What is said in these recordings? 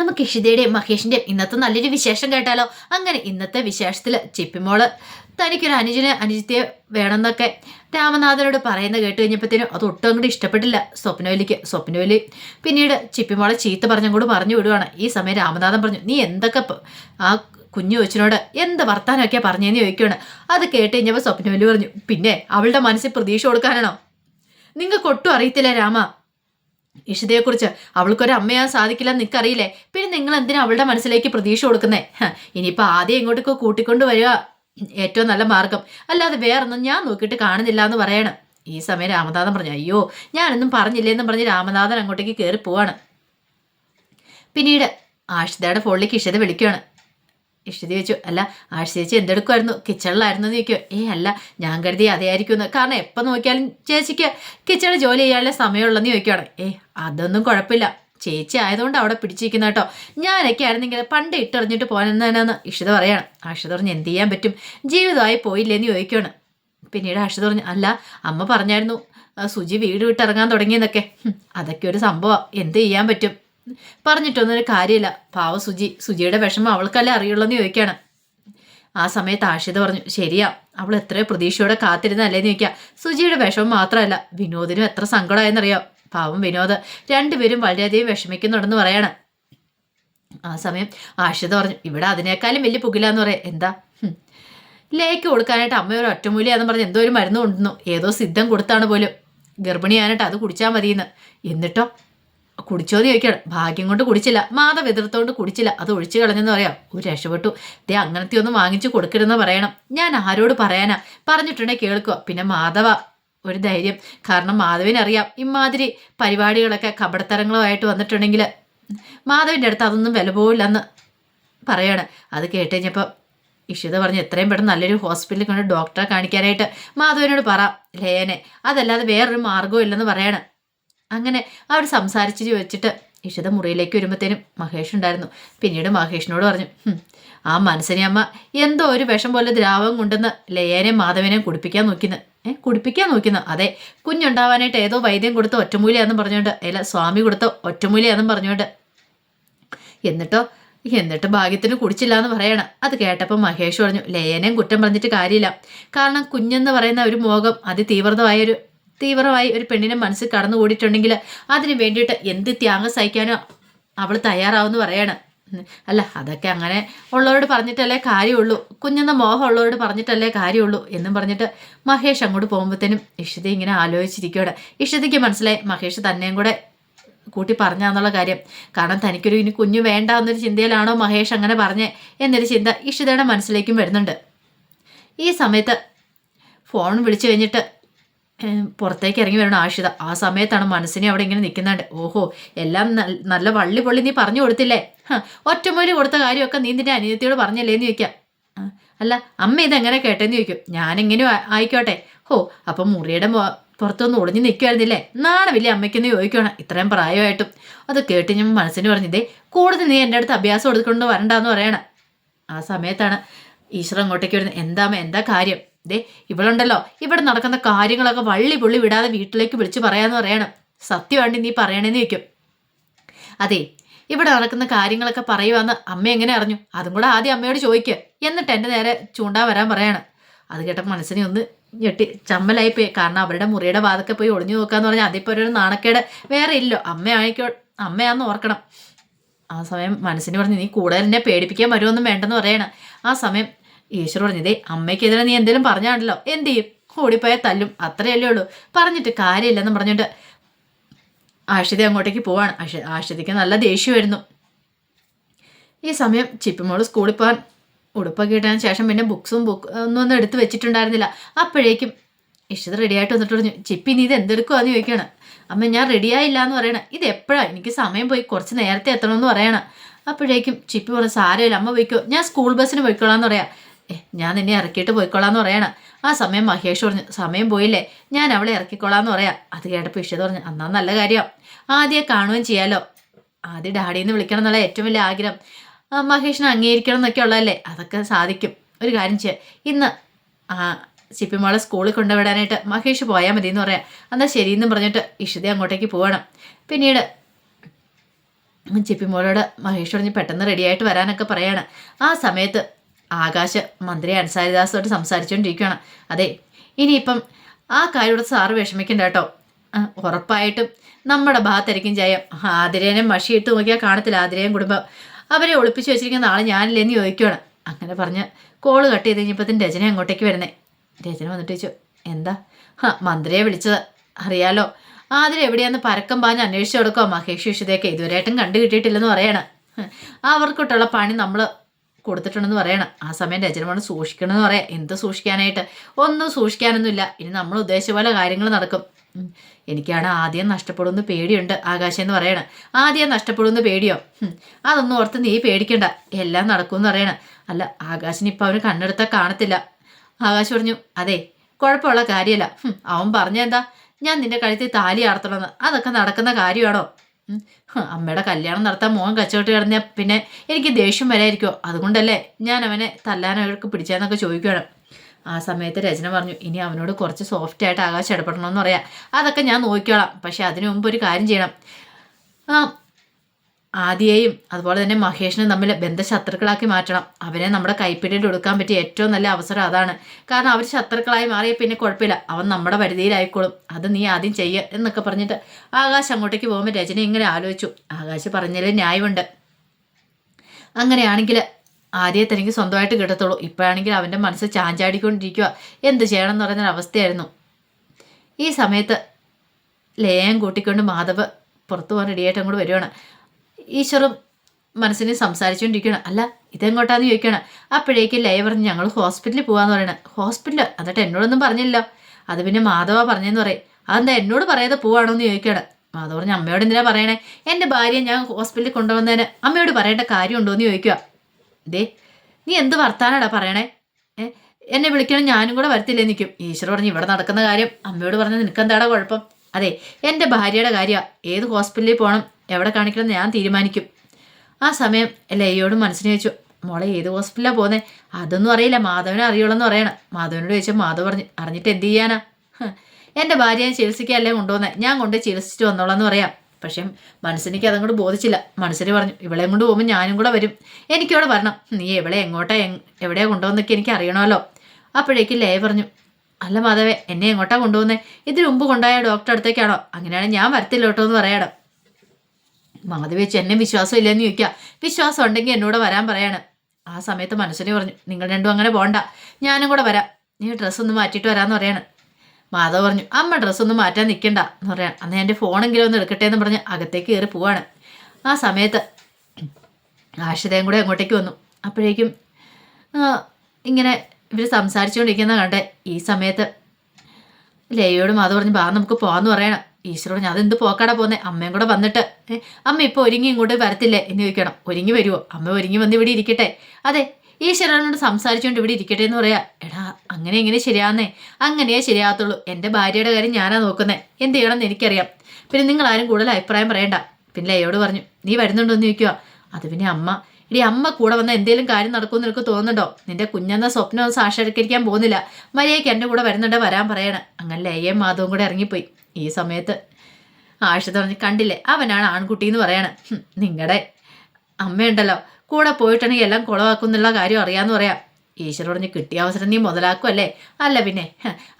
നമുക്ക് ഇഷിതയുടെയും മഹേഷിന്റെയും ഇന്നത്തെ നല്ലൊരു വിശേഷം കേട്ടാലോ? അങ്ങനെ ഇന്നത്തെ വിശേഷത്തിൽ ചിപ്പിമോൾ. തനിക്കൊരു അനുജനെ അനുജത്തിയെ വേണമെന്നൊക്കെ രാമനാഥനോട് പറയുന്ന കേട്ട് കഴിഞ്ഞപ്പോഴത്തേനും അത് ഒട്ടും അങ്ങോട്ട് ഇഷ്ടപ്പെട്ടില്ല സ്വപ്നവലിക്ക് സ്വപ്നവലി പിന്നീട് ചിപ്പിമോളെ ചീത്ത പറഞ്ഞങ്ങോട്ട് പറഞ്ഞു വിടുവാണ്. ഈ സമയം രാമനാഥൻ പറഞ്ഞു നീ എന്തൊക്കെ ആ കുഞ്ഞു കൊച്ചിനോട് എന്ത് വർത്താനമൊക്കെയാണ് പറഞ്ഞതെന്ന് ചോദിക്കുകയാണ് അത് കേട്ട് കഴിഞ്ഞപ്പോൾ സ്വപ്നവലി പറഞ്ഞു പിന്നെ അവളുടെ മനസ്സിൽ പ്രതീക്ഷ കൊടുക്കാനാണോ? നിങ്ങൾക്ക് ഒട്ടും അറിയത്തില്ല രാമ. ഇഷിതയെക്കുറിച്ച് അവൾക്കൊരു അമ്മയാൻ സാധിക്കില്ല നിനക്കറിയില്ലേ? പിന്നെ നിങ്ങൾ എന്തിനാ അവളുടെ മനസ്സിലേക്ക് പ്രതീക്ഷ കൊടുക്കുന്നേ? ഇനിയിപ്പോൾ ആദ്യം ഇങ്ങോട്ടേക്ക് കൂട്ടിക്കൊണ്ട് വരിക ഏറ്റവും നല്ല മാർഗം. അല്ലാതെ വേറൊന്നും ഞാൻ നോക്കിയിട്ട് കാണുന്നില്ല എന്ന് പറയണം. ഈ സമയം രാമനാഥൻ പറഞ്ഞു അയ്യോ ഞാനൊന്നും പറഞ്ഞില്ലേന്നും പറഞ്ഞ് രാമനാഥൻ അങ്ങോട്ടേക്ക് കയറി പോവാണ്. പിന്നീട് ആഷിതയുടെ ഫോണിലേക്ക് ഇഷിത വിളിക്കുകയാണ്. ഇഷിത ചോദിച്ചു അല്ല ആഷി ചേച്ചി എന്തെടുക്കുമായിരുന്നു കിച്ചണിലായിരുന്നു എന്ന് ഏ അല്ല ഞാൻ കരുതി അതായിരിക്കും എന്ന് കാരണം എപ്പോൾ നോക്കിയാലും ചേച്ചിക്ക് കിച്ചണിൽ ജോലി ചെയ്യാനുള്ള സമയമുള്ളെന്ന് ചോദിക്കുകയാണ് ഏ അതൊന്നും കുഴപ്പമില്ല. ചേച്ചി ആയതുകൊണ്ട് അവിടെ പിടിച്ചിരിക്കുന്ന കേട്ടോ. ഞാനൊക്കെ ആയിരുന്നെങ്കിൽ പണ്ട് ഇട്ടെറിഞ്ഞിട്ട് പോകാനെന്നാണെന്ന് ഇഷിത പറയാണ്. ആഷിത പറഞ്ഞ് എന്ത് ചെയ്യാൻ പറ്റും? ജീവിതമായി പോയില്ലേന്ന് ചോദിക്കുകയാണ് പിന്നീട് ആഷിത പറഞ്ഞു അല്ല അമ്മ പറഞ്ഞായിരുന്നു സുജി വീട് വിട്ടിറങ്ങാൻ തുടങ്ങിയെന്നൊക്കെ. അതൊക്കെ ഒരു സംഭവം. എന്ത് ചെയ്യാൻ പറ്റും? പറഞ്ഞിട്ടൊന്നും ഒരു കാര്യമില്ല. പാവ സുജി സുജിയുടെ വിഷമം അവൾക്കല്ലേ അറിയുള്ളൂ എന്ന് ചോദിക്കുകയാണ് ആ സമയത്ത് ആഷിത പറഞ്ഞു ശരിയാ അവൾ എത്രയോ പ്രതീക്ഷയോടെ കാത്തിരുന്നല്ലേന്ന് ചോദിക്കുക സുജിയുടെ വിഷമം മാത്രമല്ല വിനോദിനും എത്ര സങ്കടമായെന്നറിയാം? പാവം വിനോദ് രണ്ടുപേരും വളരെയധികം വിഷമിക്കുന്നുണ്ടെന്ന് പറയാണ്. ആ സമയം ആഷിത പറഞ്ഞു ഇവിടെ അതിനേക്കാളും വലിയ പുകിലാന്ന് പറയാം. എന്താ. ലേക്ക് കൊടുക്കാനായിട്ട് അമ്മ ഒരു ഒറ്റമൂലിയാന്ന് പറഞ്ഞ് എന്തോ ഒരു മരുന്ന് കൊണ്ടുവന്നു. ഏതോ സിദ്ധം കൊടുത്താണ് പോലും. ഗർഭിണിയാനായിട്ട് അത് കുടിച്ചാൽ മതിയെന്ന്. എന്നിട്ടോ? കുടിച്ചോന്ന് ചോദിക്കണം ഭാഗ്യം കൊണ്ട് കുടിച്ചില്ല. മാധവ് എതിർത്തോണ്ട് കുടിച്ചില്ല. അത് ഒഴിച്ചു കളഞ്ഞെന്ന് പറയാം. ഒരു രക്ഷപ്പെട്ടു. ദേ അങ്ങനത്തെ ഒന്നും വാങ്ങിച്ചു കൊടുക്കരുതെന്ന് പറയണം. ഞാൻ ആരോട് പറയാനാ? പറഞ്ഞിട്ടുണ്ടെങ്കിൽ കേൾക്കുക. പിന്നെ മാധവ ഒരു ധൈര്യം. കാരണം മാധവിനറിയാം ഇമാതിരി പരിപാടികളൊക്കെ കപടത്തരങ്ങളുമായിട്ട് വന്നിട്ടുണ്ടെങ്കിൽ മാധവിന്റെ അടുത്ത് അതൊന്നും വില പോവില്ലെന്ന് പറയാണ്. അത് കേട്ട് കഴിഞ്ഞപ്പോൾ ഇഷിത പറഞ്ഞു എത്രയും പെട്ടെന്ന് നല്ലൊരു ഹോസ്പിറ്റലിൽ കൊണ്ട് ഡോക്ടറെ കാണിക്കാനായിട്ട് മാധവനോട് പറ ലേനെ. അതല്ലാതെ വേറൊരു മാർഗവും ഇല്ലെന്ന് പറയാണ്. അങ്ങനെ അവർ സംസാരിച്ച് വെച്ചിട്ട് ഇഷിത മുറിയിലേക്ക് വരുമ്പോഴത്തേനും മഹേഷ് ഉണ്ടായിരുന്നു. പിന്നീട് മഹേഷിനോട് പറഞ്ഞു ആ മനസ്സിനെ അമ്മ എന്തോ ഒരു വിഷം പോലെ ദ്രാവകം കൊണ്ടുവന്ന് ലയേനെയും മാധവനെ കുടിപ്പിക്കാൻ നോക്കിന്ന്. ഏ കുടിപ്പിക്കാൻ നോക്കിന്ന്. അതെ കുഞ്ഞുണ്ടാവാനായിട്ട് ഏതോ വൈദ്യം കൊടുത്ത ഒറ്റമൂലിയാന്നും പറഞ്ഞുകൊണ്ട് അല്ല സ്വാമി കൊടുത്ത ഒറ്റമൂലിയാന്നും പറഞ്ഞുകൊണ്ട്. എന്നിട്ടോ എന്നിട്ട് ഭാഗ്യത്തിന് കുടിച്ചില്ല എന്ന് പറയണം. അത് കേട്ടപ്പോൾ മഹേഷ് പറഞ്ഞു ലയനെയും കുറ്റം പറഞ്ഞിട്ട് കാര്യമില്ല. കാരണം കുഞ്ഞെന്ന് പറയുന്ന ഒരു മോഹം അതിതീവ്രതമായ ഒരു തീവ്രമായി ഒരു പെണ്ണിനെ മനസ്സിൽ കടന്നുകൂടിയിട്ടുണ്ടെങ്കിൽ അതിന് വേണ്ടിയിട്ട് എന്ത് ത്യാഗം സഹിക്കാനോ അവൾ തയ്യാറാവുമെന്ന് പറയാണ്. അല്ല അതൊക്കെ അങ്ങനെ ഉള്ളവരോട് പറഞ്ഞിട്ടല്ലേ കാര്യമുള്ളൂ. കുഞ്ഞെന്ന മോഹം ഉള്ളവരോട് പറഞ്ഞിട്ടല്ലേ കാര്യമുള്ളൂ എന്നും പറഞ്ഞിട്ട് മഹേഷ് അങ്ങോട്ട് പോകുമ്പോഴത്തേനും ഇഷിത ഇങ്ങനെ ആലോചിച്ചിരിക്കുകയാണ്. ഇഷിതയ്ക്ക് മനസ്സിലായി മഹേഷ് തന്നെയും കൂടെ കൂട്ടി പറഞ്ഞാന്നുള്ള കാര്യം. കാരണം തനിക്കൊരു ഇനി കുഞ്ഞു വേണ്ട എന്നൊരു ചിന്തയിലാണോ മഹേഷ് അങ്ങനെ പറഞ്ഞേ എന്നൊരു ചിന്ത ഇഷിതയുടെ മനസ്സിലേക്കും വരുന്നുണ്ട്. ഈ സമയത്ത് ഫോൺ വിളിച്ചു കഴിഞ്ഞിട്ട് പുറത്തേക്ക് ഇറങ്ങി വരണം ആഷിത. ആ സമയത്താണ് മനസ്സിനെ അവിടെ ഇങ്ങനെ നിൽക്കുന്നുണ്ട്. ഓഹോ എല്ലാം നല്ല വള്ളി പൊള്ളി നീ പറഞ്ഞു കൊടുത്തില്ലേ? ഒറ്റമൂലി കൊടുത്ത കാര്യമൊക്കെ നീ നിന്റെ അനിയത്തിയോട് പറഞ്ഞല്ലേ എന്ന് ചോദിക്കാം അല്ല അമ്മ ഇതെങ്ങനെ കേട്ടെന്ന് ചോദിക്കും. ഞാനെങ്ങനെയും ആ- ആയിക്കോട്ടെ. ഹോ അപ്പം മുറിയുടെ പുറത്തൊന്ന് ഒളിഞ്ഞു നിൽക്കുമായിരുന്നില്ലേ നാണമില്ലേ അമ്മയ്ക്കൊന്ന് ചോദിക്കണം ഇത്രയും പ്രായമായിട്ടും. അത് കേട്ട് ഞാൻ മനസ്സിന് പറഞ്ഞതേ കൂടുതൽ നീ എന്റെ അടുത്ത് അഭ്യാസം എടുക്കൊണ്ട് വരണ്ടെന്ന് പറയണം. ആ സമയത്താണ് ഈശ്വരൻ അങ്ങോട്ടേക്ക് വരുന്നത്. എന്താ എന്താ കാര്യം? ദേ ഇവളുണ്ടല്ലോ. ഇവിടെ നടക്കുന്ന കാര്യങ്ങളൊക്കെ വള്ളി പുള്ളി വിടാതെ വീട്ടിലേക്ക് വിളിച്ചു പറയാന്ന് പറയണം. സത്യമാണ്ടി നീ പറയണേന്ന് ചോദിക്കും. അതെ ഇവിടെ നടക്കുന്ന കാര്യങ്ങളൊക്കെ പറയുവാന്ന് അമ്മ എങ്ങനെ അറിഞ്ഞു? അതും കൂടെ ആദ്യം അമ്മയോട് ചോദിക്കുക എന്നിട്ട് എന്റെ നേരെ ചൂണ്ടാ വരാൻ പറയണം. അത് കേട്ടപ്പോൾ മനസ്സിനെ ഒന്ന് ഞെട്ടി ചമ്മലായി പോയി. കാരണം അവരുടെ മുറിയുടെ വാതൊക്കെ പോയി ഒളിഞ്ഞു നോക്കാന്ന് പറഞ്ഞാൽ അതിപ്പോൾ ഒരു നാണക്കേട് വേറെ ഇല്ലോ. അമ്മയായിക്കോ അമ്മയാന്ന് ഓർക്കണം. ആ സമയം മനസ്സിന് പറഞ്ഞ് നീ കൂടുതൽ എന്നെ പേടിപ്പിക്കാൻ വരുമൊന്നും വേണ്ടെന്ന് പറയണം. ആ സമയം ഈശ്വർ പറഞ്ഞു ഇതേ അമ്മയ്ക്കെതിരെ നീ എന്തെങ്കിലും പറഞ്ഞാണല്ലോ എന്ത് ചെയ്യും? ഓടിപ്പോയാൽ തല്ലും. അത്രയല്ലേ ഉള്ളൂ. പറഞ്ഞിട്ട് കാര്യമില്ലെന്ന് പറഞ്ഞിട്ട് ആഷിത അങ്ങോട്ടേക്ക് പോവാണ്. ആഷ നല്ല ദേഷ്യം വരുന്നു ഈ സമയം ചിപ്പിമോൾ സ്കൂളിൽ പോകാൻ ഉടുപ്പൊക്കെ ഇട്ടതിന് ശേഷം പിന്നെ ബുക്സും ബുക്ക് ഒന്നും ഒന്നും എടുത്ത് വെച്ചിട്ടുണ്ടായിരുന്നില്ല. അപ്പോഴേക്കും ഇഷിത റെഡിയായിട്ട് വന്നിട്ട് പറഞ്ഞു ചിപ്പി നീ ഇത് എന്തെടുക്കുവാന്ന് ചോദിക്കുകയാണ്. അമ്മ ഞാൻ റെഡിയായില്ല എന്ന് പറയണം. ഇത് എപ്പോഴാണ് എനിക്ക് സമയം പോയി കുറച്ച് നേരത്തെ എത്തണമെന്ന് പറയണം. അപ്പോഴേക്കും ചിപ്പി പറഞ്ഞു സാരമില്ല അമ്മ പോയിക്കോ. ഞാൻ സ്കൂൾ ബസ്സിന് പോയിക്കോളാം എന്ന് പറയാം. ഞാൻ നിന്നെ ഇറക്കിയിട്ട് പോയിക്കോളാം എന്ന് പറയണം. ആ സമയം മഹേഷ് പറഞ്ഞു സമയം പോയില്ലേ ഞാൻ അവളെ ഇറക്കിക്കോളാം എന്ന് പറയാം. അത് കേട്ടപ്പോൾ ഇഷിത പറഞ്ഞു അന്നാ നല്ല കാര്യം ആദ്യം കാണുകയും ചെയ്യാലോ. ആദ്യം ഡാഡിന്ന് വിളിക്കണം എന്നുള്ള ഏറ്റവും വലിയ ആഗ്രഹം. മഹേഷിനെ അംഗീകരിക്കണം എന്നൊക്കെ ഉള്ളതല്ലേ അതൊക്കെ സാധിക്കും. ഒരു കാര്യം ചെയ്യാം ഇന്ന് ചിപ്പിമോളെ സ്കൂളിൽ കൊണ്ടുവിടാനായിട്ട് മഹേഷ് പോയാൽ മതി എന്ന് പറയാം. എന്നാൽ ശരിയെന്ന് പറഞ്ഞിട്ട് ഇഷിത അങ്ങോട്ടേക്ക് പോകണം പിന്നീട് ചിപ്പിമോളോട് മഹേഷ് പറഞ്ഞ് പെട്ടെന്ന് റെഡിയായിട്ട് വരാനൊക്കെ പറയാണ്. ആ സമയത്ത് ആകാശ് മന്ത്രി അൻസാരിദാസോട്ട് സംസാരിച്ചുകൊണ്ടിരിക്കുകയാണ് അതെ ഇനിയിപ്പം ആ കാര്യോട് സാറ് വിഷമിക്കണ്ട കേട്ടോ. ഉറപ്പായിട്ടും നമ്മുടെ ഭാഗത്തായിരിക്കും ജയം. ആതിരേനെ മഷിയിട്ട് നോക്കിയാൽ കാണത്തില്ല ആതിരേയും കുടുംബം. അവരെ ഒളിപ്പിച്ച് വെച്ചിരിക്കുന്ന ആളെ ഞാനില്ലെന്ന് ചോദിക്കുകയാണ് അങ്ങനെ പറഞ്ഞ് കോൾ കട്ട് ചെയ്ത് കഴിഞ്ഞപ്പോഴത്തേന് രചന അങ്ങോട്ടേക്ക് വരുന്നേ. രചന വന്നിട്ട് ചോദിച്ചു എന്താ? ഹാ മന്ത്രിയെ വിളിച്ചത്. അറിയാലോ ആതിര എവിടെയാന്ന് പരക്കം പാഞ്ഞ് അന്വേഷിച്ചു കൊടുക്കോ മഹേഷ് വിഷുതയൊക്കെ ഇതുവരെയായിട്ടും കണ്ടു കിട്ടിയിട്ടില്ലെന്ന് പറയണം അവർക്കിട്ടുള്ള പണി നമ്മൾ കൊടുത്തിട്ടുണ്ടെന്ന് പറയണം. ആ സമയം രചനമാണ് സൂക്ഷിക്കണമെന്ന് പറയാം. എന്ത് സൂക്ഷിക്കാനായിട്ട്? ഒന്നും സൂക്ഷിക്കാനൊന്നുമില്ല. ഇനി നമ്മൾ ഉദ്ദേശിച്ച പോലെ കാര്യങ്ങൾ നടക്കും. എനിക്കാണ് ആദ്യം നഷ്ടപ്പെടുമെന്ന് പേടിയുണ്ട് ആകാശം എന്ന് പറയണം. ആദ്യം നഷ്ടപ്പെടുമെന്ന് പേടിയോ? അതൊന്നും ഓർത്ത് നീ പേടിക്കണ്ട. എല്ലാം നടക്കുമെന്ന് പറയണം. അല്ല ആകാശിന് ഇപ്പം അവന് കണ്ണെടുത്താൽ കാണത്തില്ല. ആകാശ് പറഞ്ഞു അതെ കുഴപ്പമുള്ള കാര്യമല്ല. അവൻ പറഞ്ഞെന്താ ഞാൻ നിന്റെ കഴുത്തിൽ താലി ആർത്തണമെന്ന്. അതൊക്കെ നടക്കുന്ന കാര്യമാണോ? അമ്മയുടെ കല്യാണം നടത്താൻ മോൻ കച്ചവട്ട് കിടന്ന പിന്നെ എനിക്ക് ദേഷ്യം വരായിരിക്കോ അതുകൊണ്ടല്ലേ ഞാൻ അവനെ തല്ലാനവർക്ക് പിടിച്ചതെന്നൊക്കെ ചോദിക്കുകയാണ്. ആ സമയത്ത് രചന പറഞ്ഞു ഇനി അവനോട് കുറച്ച് സോഫ്റ്റ് ആയിട്ട് ആകാശം ഇടപെടണമെന്ന് പറയാം. അതൊക്കെ ഞാൻ നോക്കിക്കോളാം. പക്ഷെ അതിനു മുമ്പ് ഒരു കാര്യം ചെയ്യണം. ആദിയെയും അതുപോലെ തന്നെ മഹേഷിനും തമ്മിൽ ബന്ധശത്രുക്കളാക്കി മാറ്റണം. അവനെ നമ്മുടെ കൈപ്പിടിയിൽ ഒടുക്കാൻ പറ്റിയ ഏറ്റവും നല്ല അവസരം അതാണ്. കാരണം അവർ ശത്രുക്കളായി മാറിയ പിന്നെ കുഴപ്പമില്ല. അവൻ നമ്മുടെ പരിധിയിലായിക്കോളും. അത് നീ ആദ്യം ചെയ്യ എന്നൊക്കെ പറഞ്ഞിട്ട് ആകാശ് അങ്ങോട്ടേക്ക് പോകുമ്പോൾ രജനി ഇങ്ങനെ ആലോചിച്ചു. ആകാശ് പറഞ്ഞതിൽ ന്യായമുണ്ട്. അങ്ങനെയാണെങ്കിൽ ആദ്യം തനിക്ക് സ്വന്തമായിട്ട് കിട്ടത്തുള്ളൂ. ഇപ്പോഴാണെങ്കിൽ അവന്റെ മനസ്സ് ചാഞ്ചാടിക്കൊണ്ടിരിക്കുക. എന്ത് ചെയ്യണം എന്ന് പറയുന്ന അവസ്ഥയായിരുന്നു. ഈ സമയത്ത് ലേയം കൂട്ടിക്കൊണ്ട് മാധവ് പുറത്തു പോകാൻ റെഡിയായിട്ട് അങ്ങോട്ട് വരുവാണ്. ഈശ്വറും മനസ്സിനെ സംസാരിച്ചുകൊണ്ടിരിക്കണം അല്ല ഇതെങ്ങോട്ടാന്ന് ചോദിക്കണം അപ്പോഴേക്കും ലയ പറഞ്ഞ് ഞങ്ങൾ ഹോസ്പിറ്റലിൽ പോകാന്ന് പറയണം. ഹോസ്പിറ്റൽ എന്നിട്ട് എന്നോടൊന്നും പറഞ്ഞില്ലല്ലോ. അത് പിന്നെ മാധവ പറഞ്ഞെന്ന് പറയും. അതെന്താ എന്നോട് പറയാതെ പോവാണോന്ന് ചോദിക്കണം മാധവ പറഞ്ഞ അമ്മയോട് എന്തിനാ പറയണേ? എന്റെ ഭാര്യയെ ഞാൻ ഹോസ്പിറ്റലിൽ കൊണ്ടുവന്നതിന് അമ്മയോട് പറയേണ്ട കാര്യമുണ്ടോ എന്ന് ചോദിക്കുക. ദേ നീ എന്ത് വർത്താനാടാ പറയണേ? എന്നെ വിളിക്കണം ഞാനും കൂടെ വരത്തില്ലേ? നിൽക്കും ഈശ്വർ പറഞ്ഞു ഇവിടെ നടക്കുന്ന കാര്യം അമ്മയോട് പറഞ്ഞാൽ നിനക്ക് എന്താടാ കുഴപ്പം? അതെ എന്റെ ഭാര്യയുടെ കാര്യമാണ് ഏത് ഹോസ്പിറ്റലിൽ പോകണം എവിടെ കാണിക്കണം ഞാൻ തീരുമാനിക്കും. ആ സമയം ലയോടും മനസ്സിന് ചോദിച്ചു മോളെ ഏത് ഹോസ്പിറ്റലാണ് പോകുന്നത് അതൊന്നും അറിയില്ല മാധവനെ അറിയുള്ളെന്ന് പറയണം. മാധവനോട് ചോദിച്ചാൽ മാധവ് പറഞ്ഞു അറിഞ്ഞിട്ട് എന്ത് ചെയ്യാനാ? എന്റെ ഭാര്യയെ ചികിത്സിക്കല്ലേ കൊണ്ടുപോകുന്നത് ഞാൻ കൊണ്ട് ചികിത്സിച്ചിട്ട് വന്നോളാം എന്ന് പറയാം. പക്ഷെ മനസ്സിനിക്ക് അതങ്ങോട്ട് ബോധിച്ചില്ല. മനസ്സിന് പറഞ്ഞു ഇവളെയും കൊണ്ട് പോകുമ്പോൾ ഞാനും കൂടെ വരും. എനിക്കവിടെ വരണം. നീ എവിടെ എങ്ങോട്ടാ എങ്- എവിടെയാ കൊണ്ടുപോകുന്നൊക്കെ എനിക്ക് അറിയണമല്ലോ. അപ്പോഴേക്ക് ലയ പറഞ്ഞു അല്ല മാധവേ എന്നെ എങ്ങോട്ടാ കൊണ്ടുപോകുന്നത് ഇതിനു മുമ്പ് കൊണ്ടുപോയ ഡോക്ടർ അടുത്തേക്കാണോ? അങ്ങനെയാണെങ്കിൽ ഞാൻ വരത്തില്ല കേട്ടോ എന്ന് പറയണം മാധവി വെച്ച് എന്നെ വിശ്വാസം ഇല്ലെന്ന് ചോദിക്കുക വിശ്വാസം ഉണ്ടെങ്കിൽ എന്നോട് വരാൻ പറയാണ്. ആ സമയത്ത് മനസ്സിനെ പറഞ്ഞു നിങ്ങൾ രണ്ടും അങ്ങനെ പോകണ്ട ഞാനും കൂടെ വരാം. നീ ഡ്രസ്സ് ഒന്ന് മാറ്റിയിട്ട് വരാമെന്ന് പറയാണ്. മാധവ് പറഞ്ഞു അമ്മ ഡ്രസ്സ് ഒന്നും മാറ്റാൻ നിൽക്കണ്ട എന്ന് പറയാൻ അന്ന് എന്റെ ഫോണെങ്കിലും ഒന്ന് എടുക്കട്ടെ എന്ന് പറഞ്ഞ് അകത്തേക്ക് കയറി പോവാണ്. ആ സമയത്ത് ആഷിതയും കൂടെ അങ്ങോട്ടേക്ക് വന്നു. അപ്പോഴേക്കും ഇങ്ങനെ ഇവർ സംസാരിച്ചുകൊണ്ടിരിക്കുന്ന കണ്ടേ ഈ സമയത്ത് ലയോട് മാധവ് പറഞ്ഞു ബാ നമുക്ക് പോകാമെന്ന് പറയണം. ഈശ്വര പറഞ്ഞു അതെന്ത് പോക്കാടാ പോന്നെ? അമ്മയും കൂടെ വന്നിട്ട് അമ്മ ഇപ്പോൾ ഒരുങ്ങി ഇങ്ങോട്ട് വരത്തില്ലേ എന്ന് ചോദിക്കണം. ഒരുങ്ങി വരുമോ അമ്മ ഒരുങ്ങി വന്ന് ഇവിടെ ഇരിക്കട്ടെ. അതെ ഈശ്വരനോട് സംസാരിച്ചുകൊണ്ട് ഇവിടെ ഇരിക്കട്ടെ എന്ന് പറയാ. എടാ അങ്ങനെ എങ്ങനെ ശരിയാന്നേ? അങ്ങനെയേ ശരിയാകത്തുള്ളൂ. എന്റെ ഭാര്യയുടെ കാര്യം ഞാനാ നോക്കുന്നേ. എന്ത് ചെയ്യണമെന്ന് എനിക്കറിയാം. പിന്നെ നിങ്ങൾ ആരും കൂടുതൽ അഭിപ്രായം പറയണ്ട. പിന്നെ അയോട് പറഞ്ഞു നീ വരുന്നുണ്ടോ? എന്ന് ചോദിക്കുക അത് പിന്നെ അമ്മ ഇടി അമ്മ കൂടെ വന്ന എന്തെങ്കിലും കാര്യം നടക്കുമെന്ന് നിനക്ക് തോന്നുന്നുണ്ടോ? നിന്റെ കുഞ്ഞെന്ന സ്വപ്നം സാക്ഷാത്കരിക്കാൻ പോകുന്നില്ല. മര്യാദയ്ക്ക് എന്റെ കൂടെ വരുന്നുണ്ട്? വരാൻ പറയണം. അങ്ങനെ ലയയും മാധവും കൂടെ ഇറങ്ങിപ്പോയി. ഈ സമയത്ത്. ആഴ്ച തുടങ്ങി കണ്ടില്ലേ? അവനാണ് ആൺകുട്ടി എന്ന് പറയണം നിങ്ങളുടെ അമ്മയുണ്ടല്ലോ. കൂടെ പോയിട്ടുണ്ടെങ്കിൽ എല്ലാം കുളവാക്കുന്നുള്ള കാര്യം അറിയാമെന്ന് പറയാം. ഈശ്വര പറഞ്ഞ് കിട്ടിയ അവസരം നീ മുതലാക്കുമല്ലേ അല്ല പിന്നെ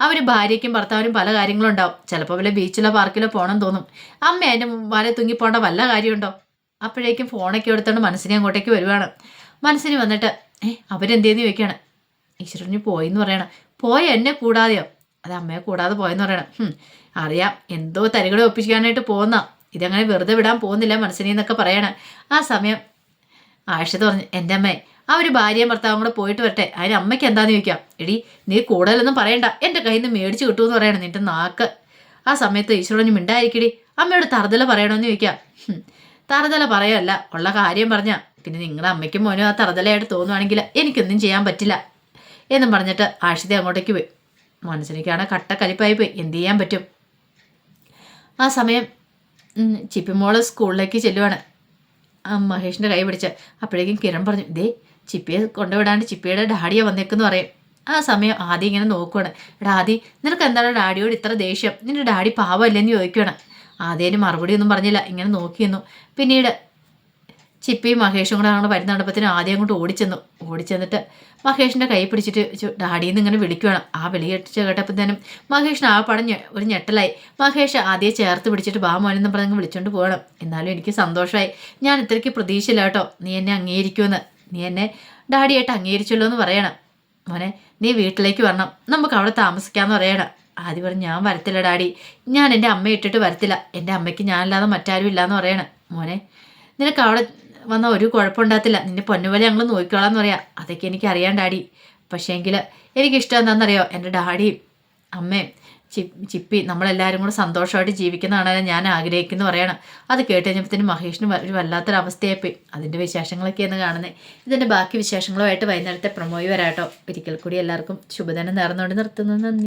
അവർ ഭാര്യയ്ക്കും ഭർത്താവിനും പല കാര്യങ്ങളും ഉണ്ടാവും ചിലപ്പോൾ വല്ല ബീച്ചിലോ പാർക്കിലോ പോകണം തോന്നും. അമ്മ അതിന്റെ വല തൂങ്ങി പോകേണ്ട വല്ല കാര്യമുണ്ടോ? അപ്പോഴേക്കും ഫോണൊക്കെ എടുത്തോണ്ട് മനസ്സിനെ അങ്ങോട്ടേക്ക് വരുവാണ്. മനസ്സിന് വന്നിട്ട് ഏ അവരെന്തേന്ന് ചോദിക്കുകയാണ് ഈശ്വരന് പോയിന്ന് പറയണം. പോയ എന്നെ കൂടാതെയോ? അത് അമ്മയെ കൂടാതെ പോയെന്ന് പറയണം. അറിയാം. എന്തോ തരികളെ ഒപ്പിക്കാനായിട്ട് പോകുന്ന ഇതങ്ങനെ വെറുതെ വിടാൻ പോകുന്നില്ല മനസ്സിനെ എന്നൊക്കെ പറയണം. ആ സമയം ആഷിത പറഞ്ഞു എന്റെ അമ്മേ ഒരു ഭാര്യയും ഭർത്താവും കൂടെ പോയിട്ട് വരട്ടെ. അതിന് അമ്മയ്ക്ക് എന്താന്ന് ചോദിക്കാം? എടി നീ കൂടുതലൊന്നും പറയണ്ട. എന്റെ കയ്യിൽ നിന്ന് മേടിച്ച് കിട്ടുമെന്ന് പറയണം നിന്റെ നാക്ക്. ആ സമയത്ത് ഈശ്വരനും മിണ്ടായിരിക്കടി. അമ്മയോട് തറുതല പറയണമെന്ന് ചോദിക്കാം. തറുതല പറയല്ല. ഉള്ള കാര്യം പറഞ്ഞ പിന്നെ നിങ്ങളുടെ അമ്മയ്ക്കും മോനും ആ തറുതലയായിട്ട് തോന്നുവാണെങ്കിൽ എനിക്കൊന്നും ചെയ്യാൻ പറ്റില്ല. എന്നും പറഞ്ഞിട്ട് ആഷിത അങ്ങോട്ടേക്ക് പോയി. മനസ്സിലേക്കാണ് കട്ട കലിപ്പായി പോയി എന്ത് ചെയ്യാൻ പറ്റും? ആ സമയം ചിപ്പിമോൾ സ്കൂളിലേക്ക് ചെല്ലുവാണ്. മഹേഷിന്റെ കൈ പിടിച്ച് അപ്പോഴേക്കും കിരൺ പറഞ്ഞു ദേ ചിപ്പിയെ കൊണ്ടുവിടാണ്ട് ചിപ്പിയുടെ ഡാഡിയെ വന്നേക്കെന്ന് പറയും. ആ സമയം ആദ്യം ഇങ്ങനെ നോക്കുവാണ്. എടാ ആദി നിനക്ക് എന്താണ് ഡാഡിയോട് ഇത്ര ദേഷ്യം? നിന്റെ ഡാഡി പാവമല്ലെന്ന് ചോദിക്കുവാണ്. ആദ്യം മറുപടി ഒന്നും പറഞ്ഞില്ല. ഇങ്ങനെ നോക്കിയിരുന്നു പിന്നീട് ചിപ്പിയും മഹേഷും കൂടെ അങ്ങോട്ട് വരുന്ന കണ്ടപ്പത്തിന് ആദ്യം അങ്ങോട്ട് ഓടിച്ചെന്നു. ഓടിച്ചെന്നിട്ട് മഹേഷിന്റെ കൈ പിടിച്ചിട്ട് ഡാഡിയിൽ ഡാഡിന്ന് ഇങ്ങനെ വിളിക്കുകയാണ് ആ വിളി കേട്ടപ്പോൾ കേട്ടപ്പോഴത്തേനും മഹേഷിന് ആ പടം ഒരു ഞെട്ടലായി. മഹേഷ് ആദ്യം ചേർത്ത് പിടിച്ചിട്ട് ബാ മോനെന്ന് പറഞ്ഞ് വിളിച്ചുകൊണ്ട് പോകണം. എന്നാലും എനിക്ക് സന്തോഷമായി ഞാൻ ഇത്രയ്ക്ക് പ്രതീക്ഷയില്ല കേട്ടോ. നീ എന്നെ അംഗീകരിക്കുമെന്ന് നീ എന്നെ ഡാഡിയായിട്ട് അംഗീകരിച്ചല്ലോ എന്ന് പറയണം. മോനെ നീ വീട്ടിലേക്ക് വരണം. നമുക്ക് അവിടെ താമസിക്കാമെന്ന് പറയണം. ആദ്യം പറഞ്ഞു ഞാൻ വരത്തില്ല ഡാഡി. ഞാൻ എന്റെ അമ്മയെ ഇട്ടിട്ട് വരത്തില്ല. എന്റെ അമ്മയ്ക്ക് ഞാനല്ലാതെ മറ്റാരും ഇല്ലയെന്ന് പറയണം. മോനെ നിനക്ക് അവിടെ വന്ന ഒരു കുഴപ്പമുണ്ടാകത്തില്ല. നിന്നെ പൊന്നുപോലെ ഞങ്ങൾ നോക്കിക്കോളാം എന്ന് പറയാം. അതൊക്കെ എനിക്ക് അറിയാം ഡാഡി. പക്ഷേങ്കിൽ എനിക്കിഷ്ടം എന്താണെന്നറിയോ എന്റെ ഡാഡിയും അമ്മയും ചി ചിപ്പി നമ്മളെല്ലാവരും കൂടെ സന്തോഷമായിട്ട് ജീവിക്കുന്നതാണ് ഞാൻ ആഗ്രഹിക്കുന്നു പറയണം. അത് കേട്ട് കഴിഞ്ഞപ്പോഴത്തേനും മഹേഷിന് ഒരു വല്ലാത്തൊരവസ്ഥയായിപ്പോയി. അതിന്റെ വിശേഷങ്ങളൊക്കെയാണ് കാണുന്നത് ഇതിന്റെ ബാക്കി വിശേഷങ്ങളുമായിട്ട് വൈകുന്നേരത്തെ പ്രൊമോയി വരാട്ടോ. ഒരിക്കൽ കൂടി എല്ലാവർക്കും ശുഭദിനം നേർന്നുകൊണ്ട് നിർത്തുന്നു. നന്ദി.